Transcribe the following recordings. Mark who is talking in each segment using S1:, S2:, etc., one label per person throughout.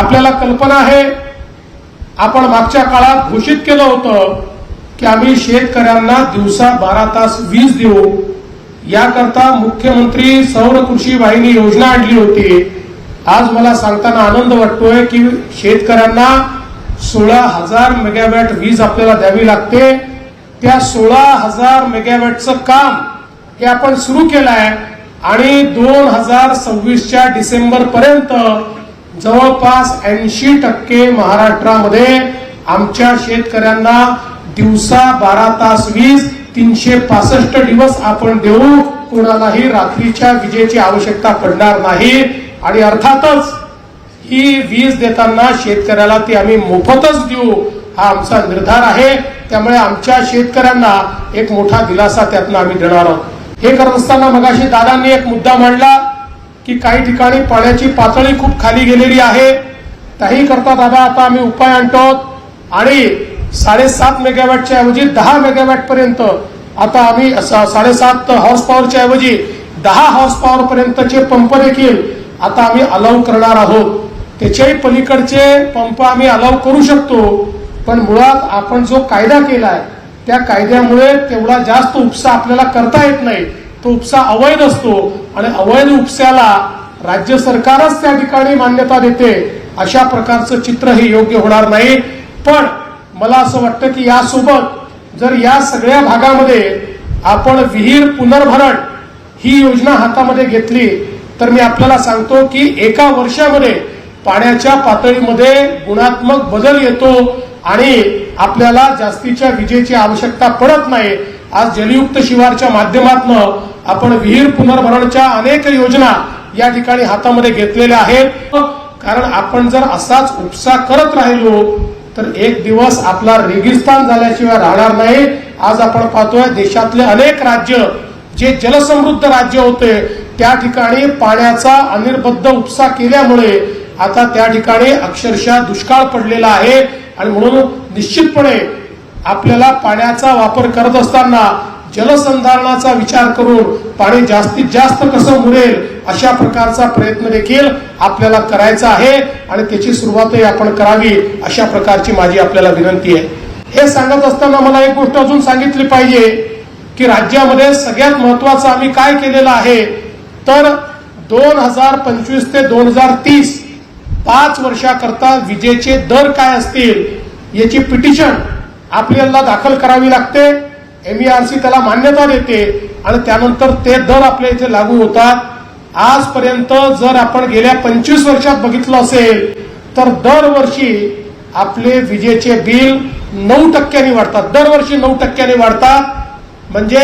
S1: आपल्याला कल्पना आहे आपण मागच्या काळात घोषित केलं होतं की आम्ही शेतकऱ्यांना दिवसा बारा तास वीज देऊ. याकरता मुख्यमंत्री सौर कृषी वाहिनी योजना आणली होती. आज मला सांगताना आनंद वाटतोय की शेतकऱ्यांना सोळा हजार मेगावॅट वीज आपल्याला द्यावी लागते. त्या सोळा हजार मेगावॅटचं काम हे आपण सुरू केलं आहे आणि दोन हजार सव्वीसच्या डिसेंबर पर्यंत जवळपास ऐंशी टक्के महाराष्ट्रामध्ये आमच्या शेतकऱ्यांना दिवसा बारा तास वीज तीनशे पासष्ट दिवस आपण देऊ. कोणालाही रात्रीच्या विजेची आवश्यकता पडणार नाही. आणि अर्थातच ही वीज देताना शेतकऱ्याला ती आम्ही मोफतच देऊ हा आमचा निर्धार आहे. त्यामुळे आमच्या शेतकऱ्यांना एक मोठा दिलासा त्यातनं आम्ही देणार आहोत. हे करत असताना मगाशी दादांनी एक मुद्दा मांडला. की काही ठिकाणी पाण्याची पातळी खूप खाली गेलेली आहे. त्याही करता दादा आता आम्ही उपाय आणतो आणि साडेसात मेगावॅटच्या ऐवजी दहा मेगावॅट पर्यंत आता आम्ही साडेसात हॉर्स पॉवरच्या ऐवजी दहा हॉर्स पॉवर पर्यंतचे पंप देखील आता आम्ही अलाव करणार आहोत. त्याच्याही पलीकडचे पंप आम्ही अलाव करू शकतो. पण मुळात आपण जो कायदा केलाय त्या कायद्यामुळे तेवढा जास्त उपसा आपल्याला करता येत नाही. तो उपसा अवैध असतो आणि अवैध उपसाला राज्य सरकारच त्या ठिकाणी मान्यता देते. अशा प्रकारचं चित्र हे योग्य होणार नाही. पण मला असं वाटतं की यासोबत जर या सगळ्या भागामध्ये आपण विहीर पुनर्भरण ही योजना हातामध्ये घेतली तर मी आपल्याला सांगतो की एका वर्षामध्ये पाण्याच्या पातळीमध्ये गुणात्मक बदल येतो आणि आपल्याला जास्तीच्या विजेची आवश्यकता पडत नाही. आज जलयुक्त शिवारच्या माध्यमातून आपण विहीर पुनर्भरणच्या अनेक योजना या ठिकाणी हातामध्ये घेतलेल्या आहेत. कारण आपण जर असाच उपसा करत राहिलो तर एक दिवस आपला रेगिस्तान झाल्याशिवाय राहणार नाही. आज आपण पाहतोय देशातले अनेक राज्य जे जलसमृद्ध राज्य होते त्या ठिकाणी पाण्याचा अनिर्बद्ध उपसा केल्यामुळे आता त्या ठिकाणी अक्षरशः दुष्काळ पडलेला आहे. आणि म्हणून निश्चितपणे आपल्याला पाण्याचा वापर करत असताना जलसंधारणाचा विचार करून पाणी जास्तीत जास्त कसं मुरेल अशा प्रकारचा प्रयत्न देखील आपल्याला करायचा आहे आणि त्याची सुरुवातही आपण करावी अशा प्रकारची माझी आपल्याला विनंती आहे. हे सांगत असताना मला एक गोष्ट अजून सांगितली पाहिजे की राज्यामध्ये सगळ्यात महत्वाचं आम्ही काय केलेलं आहे? तर दोन हजार पंचवीस ते दोन हजार तीस पाच वर्षाकरता विजेचे दर काय असतील याची पिटिशन आपल्याला दाखल करावी लागते. एमईआरसी त्याला मान्यता देते. आणि त्यानंतर ते दर आपल्या इथे लागू होतात. आजपर्यंत जर आपण गेल्या पंचवीस वर्षात बघितलं असेल तर दरवर्षी आपले विजेचे बिल नऊ टक्क्यांनी वाढतात. दरवर्षी नऊ टक्क्यांनी वाढतात. म्हणजे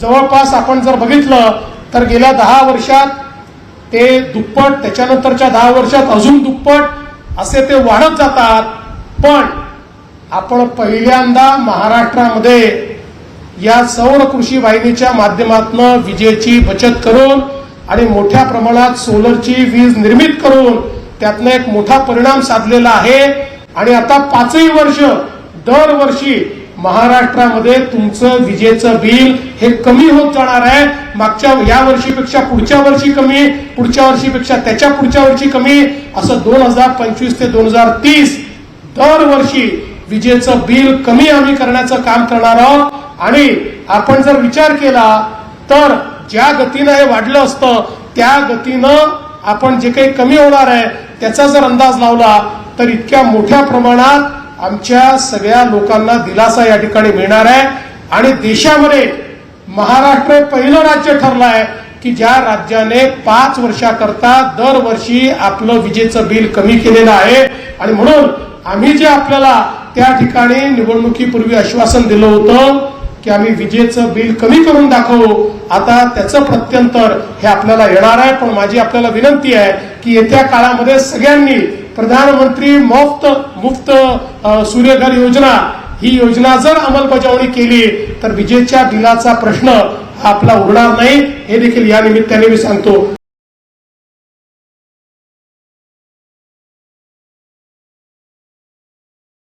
S1: जवळपास आपण जर बघितलं तर गेल्या दहा वर्षात ते दुप्पट त्याच्यानंतरच्या दहा वर्षात अजून दुप्पट असे ते वाढत जातात. पण आपण पहिल्यांदा महाराष्ट्रामध्ये या सौर कृषी वाहिनीच्या माध्यमातून विजेची बचत करून आणि मोठ्या प्रमाणात सोलरची वीज निर्मित करून त्यातनं एक मोठा परिणाम साधलेला आहे. आणि आता पाचही वर्ष दरवर्षी महाराष्ट्रामध्ये तुमचं विजेचं बिल हे कमी होत जाणार आहे. मागच्या या वर्षीपेक्षा पुढच्या वर्षी कमी पुढच्या वर्षीपेक्षा त्याच्या पुढच्या वर्षी कमी असं दोन हजार पंचवीस ते दोन हजार तीस दरवर्षी विजेचं बिल कमी आम्ही करण्याचं काम करणार आहोत. आणि आपण जर विचार केला तर ज्या गतीनं हे वाढलं असतं त्या गतीनं आपण जे काही कमी होणार आहे त्याचा जर अंदाज लावला तर इतक्या मोठ्या प्रमाणात आमच्या सगळ्या लोकांना दिलासा या ठिकाणी मिळणार आहे. आणि देशामध्ये महाराष्ट्र पहिलं राज्य ठरलं आहे की ज्या राज्याने पाच वर्षाकरता दरवर्षी आपलं विजेचं बिल कमी केलेलं आहे. आणि म्हणून आम्ही जे आपल्याला त्या ठिकाणी निवडणुकीपूर्वी आश्वासन दिलं होतं की आम्ही विजेचं बिल कमी करून दाखवू. आता त्याचं प्रत्यंतर हे आपल्याला येणार आहे पण माझी आपल्याला विनंती आहे की येत्या काळामध्ये सगळ्यांनी प्रधानमंत्री मुफ्त मुफ्त सूर्यघर योजना ही योजना जर अंमलबजावणी केली तर विजेच्या बिलाचा प्रश्न हा आपला उरणार नाही. हे देखील या निमित्ताने मी सांगतो.